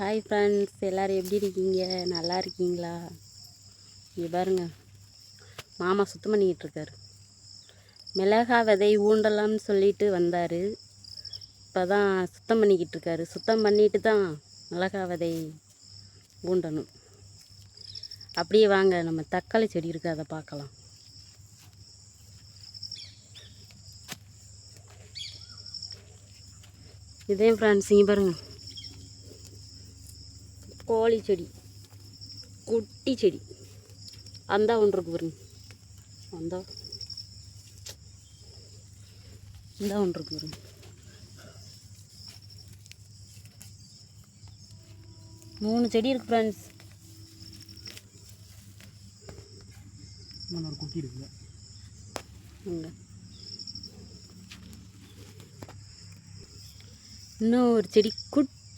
Hi friends எல்லோரும் எப்படி இருக்கீங்க? நல்லா இருக்கீங்களா? இங்கே பாருங்க. மாமா சுத்தம் பண்ணிக்கிட்டு இருக்காரு. மிளகா விதை ஊண்டலாம்னு சொல்லிட்டு வந்தார். இப்போ தான் சுத்தம் பண்ணிக்கிட்டு இருக்காரு. சுத்தம் பண்ணிட்டு தான் மிளகா விதை ஊண்டணும். அப்படியே வாங்க நம்ம தக்காளி செடி இருக்குது அதை பார்க்கலாம். இதே ஃப்ரெண்ட்ஸ் இங்கே பாருங்கள் கோழி செடி குட்டி செடி. அந்த ஒன்று இருக்கு பாருங்க. அந்த. இந்த ஒன்று இருக்கு பாருங்க. மூணு செடி இருக்கு ஃப்ரெண்ட்ஸ் இன்னொரு குட்டி இருக்குங்க. இன்னும் ஒரு செடி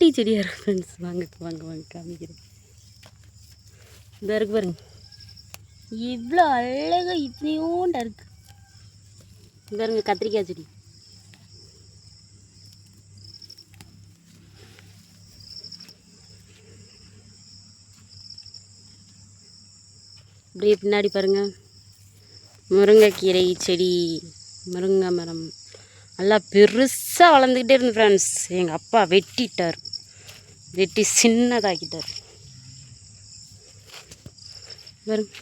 குட்டி செடியாக இருக்கும் ஃப்ரெண்ட்ஸ் வாங்க வாங்க வாங்க காமிக்கிறேன். இந்த இருக்கு பாருங்க. இவ்வளோ அழகாக இத்தனையோண்டா இருக்கு. பாருங்க கத்திரிக்காய் செடி. அப்படியே பின்னாடி பாருங்க. முருங்கைக்கீரை செடி முருங்கை மரம். நல்லா பெருசாக வளர்ந்துக்கிட்டே இருந்து ஃப்ரெண்ட்ஸ் எங்கள் அப்பா வெட்டிட்டார். வெட்டி சின்னதாக்கிட்டார் பாருங்க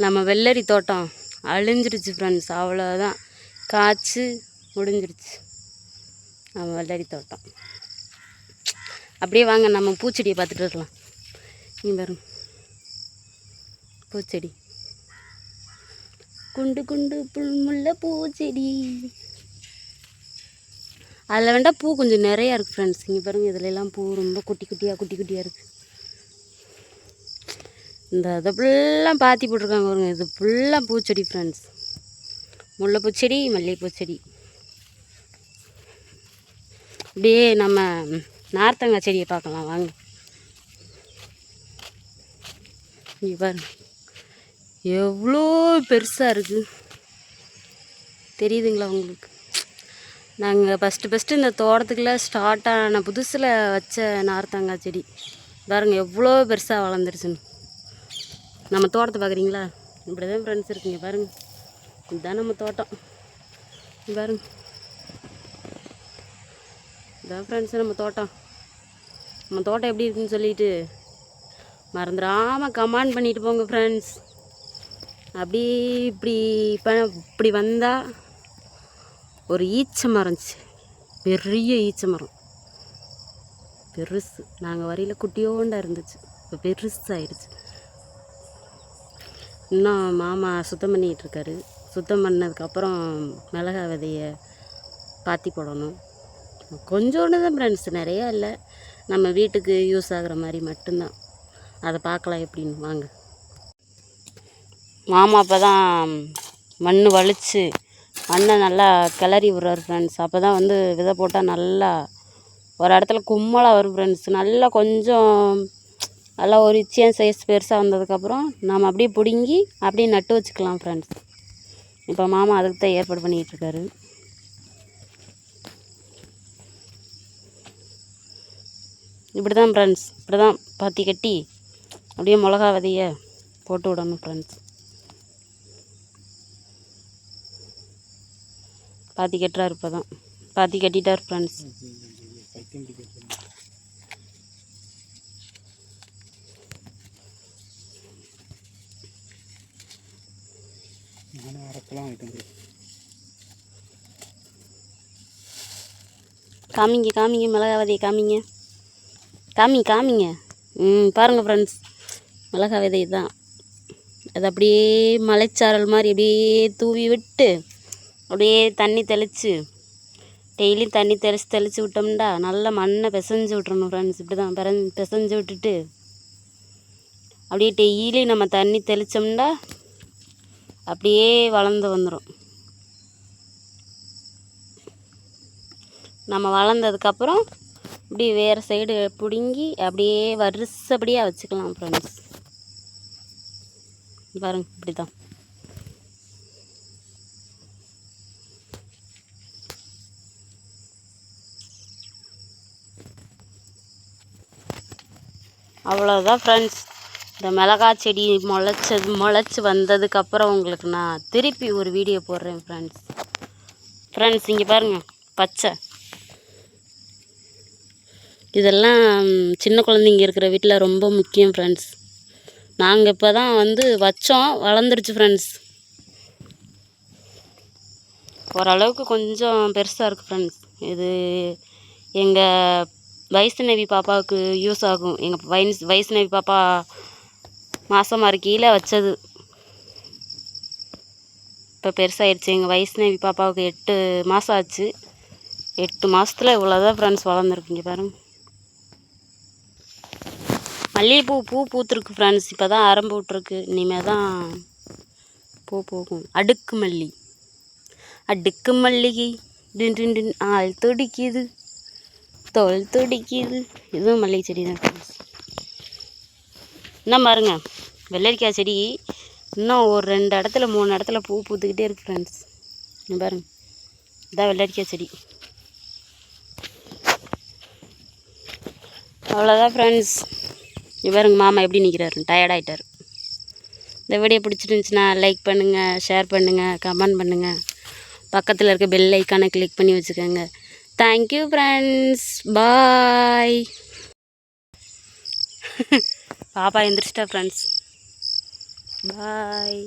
நம்ம வெள்ளரி தோட்டம் அழிஞ்சிருச்சு ஃப்ரெண்ட்ஸ் அவ்வளோதான் காய்ச்சி முடிஞ்சிருச்சு நம்ம வெள்ளரி தோட்டம் அப்படியே வாங்க நம்ம பூச்செடியை பார்த்துட்டு இருக்கலாம் நீ பாருங்க பூச்செடி குண்டு குண்டு புல் முல்லை பூச்செடி அதில் வேண்டாம் பூ கொஞ்சம் நிறையா இருக்குது ஃப்ரெண்ட்ஸ் இங்கே பாருங்கள் இதுலலாம் பூ ரொம்ப குட்டி குட்டியாக குட்டி குட்டியாக இருக்குது இந்த இதை ஃபுல்லாக பாத்தி போட்டிருக்காங்க பாருங்க இது ஃபுல்லாக பூச்செடி ஃப்ரெண்ட்ஸ் முல்லைப்பூ செடி மல்லிகைப்பூ செடி. அப்படியே நம்ம நார்த்தங்காய் செடியை பார்க்கலாம் வாங்க. இங்கே பாருங்க. எவ்வளோ பெருசாக இருக்குது தெரியுதுங்களா உங்களுக்கு? நாங்கள் ஃபஸ்ட்டு ஃபஸ்ட்டு இந்த தோட்டத்துக்குள்ளே ஸ்டார்ட் ஆன புதுசில் வச்ச நார்த்தங்காய் செடி. பாருங்க எவ்வளோ பெருசாக வளர்ந்துருச்சுன்னு. நம்ம தோட்டத்தை பார்க்குறீங்களா? இப்படி தான் ஃப்ரெண்ட்ஸ் இருக்குங்க பாருங்க. இதுதான் நம்ம தோட்டம். பாருங்க. இதான் ஃப்ரெண்ட்ஸ் நம்ம தோட்டம். நம்ம தோட்டம் எப்படி இருக்குன்னு சொல்லிட்டு மறந்துடாமல் கமெண்ட் பண்ணிட்டு போங்க ஃப்ரெண்ட்ஸ் அப்படி இப்படி இப்போ இப்படி வந்தால் ஒரு ஈச்ச இருந்துச்சு. பெரிய ஈச்ச மரம் பெருசு. நாங்கள் வரையில் குட்டியோண்டா இருந்துச்சு. இப்போ பெருசாகிடுச்சு இன்னும் மாமா சுத்தம் பண்ணிகிட்டு இருக்காரு. சுத்தம் பண்ணதுக்கப்புறம் மிளகா விதையை பாத்தி போடணும். கொஞ்சோண்டு தான் ஃப்ரெண்ட்ஸ் நிறையா இல்லை. நம்ம வீட்டுக்கு யூஸ் ஆகுற மாதிரி மட்டும்தான். அதை பார்க்கலாம் எப்படின்னு வாங்க. மாமா அப்போ தான் மண் வலிச்சு மண்ணை நல்லா கிளறி விட்றாரு ஃப்ரெண்ட்ஸ் அப்போ தான் வந்து விதை போட்டால் நல்லா ஒரு இடத்துல கும்மலாக வரும் ஃப்ரெண்ட்ஸ் நல்லா கொஞ்சம் நல்லா ஒரு இச்சியன் சைஸ் பெருசாக வந்ததுக்கப்புறம் நம்ம அப்படியே பிடுங்கி அப்படியே நட்டு வச்சுக்கலாம் ஃப்ரெண்ட்ஸ் இப்போ மாமா அதுக்கு தான் ஏற்பாடு பண்ணிகிட்ருக்காரு இப்படி தான் ஃப்ரெண்ட்ஸ் இப்படி தான் பாத்தி கட்டி அப்படியே மிளகா விதைய போட்டு விடணும் ஃப்ரெண்ட்ஸ் பாத்தி கட்டுறாரு இப்போ தான் பாத்தி கட்டிட்டார் ஃப்ரெண்ட்ஸ் காமிங்க காமிங்க மிளகா விதையை காமிங்க. காமி காமிங்க. ம் பாருங்கள் ஃப்ரெண்ட்ஸ் மிளகா விதை தான். அது அப்படியே மலைச்சாரல் மாதிரி அப்படியே தூவி விட்டு அப்படியே தண்ணி தெளித்து டெய்லியும் தண்ணி தெளித்து தெளித்து விட்டோம்டா. நல்லா மண்ணை பிசைஞ்சு விட்றணும் ஃப்ரெண்ட்ஸ் இப்படி தான் பிறந் பிசைஞ்சு விட்டுட்டு அப்படியே டெய்லி நம்ம தண்ணி தெளித்தோம்டா அப்படியே வளர்ந்து வந்துடும் நம்ம வளர்ந்ததுக்கப்புறம் இப்படி வேறு சைடு பிடுங்கி அப்படியே வரிசைப்படியாக வச்சுக்கலாம் ஃப்ரெண்ட்ஸ் பாருங்க இப்படி தான் அவ்வளோதான் ஃப்ரெண்ட்ஸ் இந்த மிளகா செடி முளைச்சது முளைச்சி வந்ததுக்கப்புறம் உங்களுக்கு நான் திருப்பி ஒரு வீடியோ போடுறேன் ஃப்ரெண்ட்ஸ் ஃப்ரெண்ட்ஸ் இங்கே பாருங்கள் பச்சை. இதெல்லாம் சின்ன குழந்தைங்க இருக்கிற வீட்டில் ரொம்ப முக்கியம் ஃப்ரெண்ட்ஸ் நாங்கள் இப்போ தான் வந்து வச்சோம் வளர்ந்துருச்சு ஃப்ரெண்ட்ஸ் ஓரளவுக்கு கொஞ்சம் பெருசாக இருக்குது ஃப்ரெண்ட்ஸ் இது எங்கள் வைஷ்ணவி பாப்பாவுக்கு யூஸ் ஆகும். எங்கள் வைஸ் வைஷ்ணவி பாப்பா மாதமாக இருக்கையில் வச்சது. இப்போ பெருசாகிடுச்சு எங்கள் வைஷ்ணவி பாப்பாவுக்கு எட்டு மாதம் ஆச்சு. எட்டு மாதத்தில் இவ்வளோதான் ஃப்ரெண்ட்ஸ் வளர்ந்துருக்குங்க பாருங்க. மல்லிகைப்பூ பூ பூத்துருக்கு ஃப்ரெண்ட்ஸ் இப்போ தான் ஆரம்பி விட்ருக்கு இனிமேல் தான் பூ பூக்கும். அடுக்கு மல்லி. அடுக்கு மல்லிகை. டின் டின் டின். ஆள் துடிக்குது. தோல் துடிக்குது. இதுவும் மல்லிகை செடி தான் இன்னும் பாருங்க வெள்ளரிக்காய் செடி. இன்னும் ஒரு ரெண்டு இடத்துல மூணு இடத்துல பூ பூத்துக்கிட்டே இருக்கு ஃப்ரெண்ட்ஸ் இன்னும் பாருங்க இதான் வெள்ளரிக்காய் செடி. அவ்வளோதான் ஃப்ரெண்ட்ஸ் இவருங்க மாமா எப்படி நிற்கிறாரு டயர்டாகிட்டார் இந்த வீடியோ பிடிச்சிருந்துச்சின்னா லைக் பண்ணுங்கள் ஷேர் பண்ணுங்கள் கமெண்ட் பண்ணுங்கள் பக்கத்தில் இருக்க பெல் ஐக்கானை கிளிக் பண்ணி வச்சுக்கோங்க. தேங்க்யூ ஃப்ரெண்ட்ஸ் பாய் பாப்பா எந்திரிச்சிட்டா ஃப்ரெண்ட்ஸ் பாய்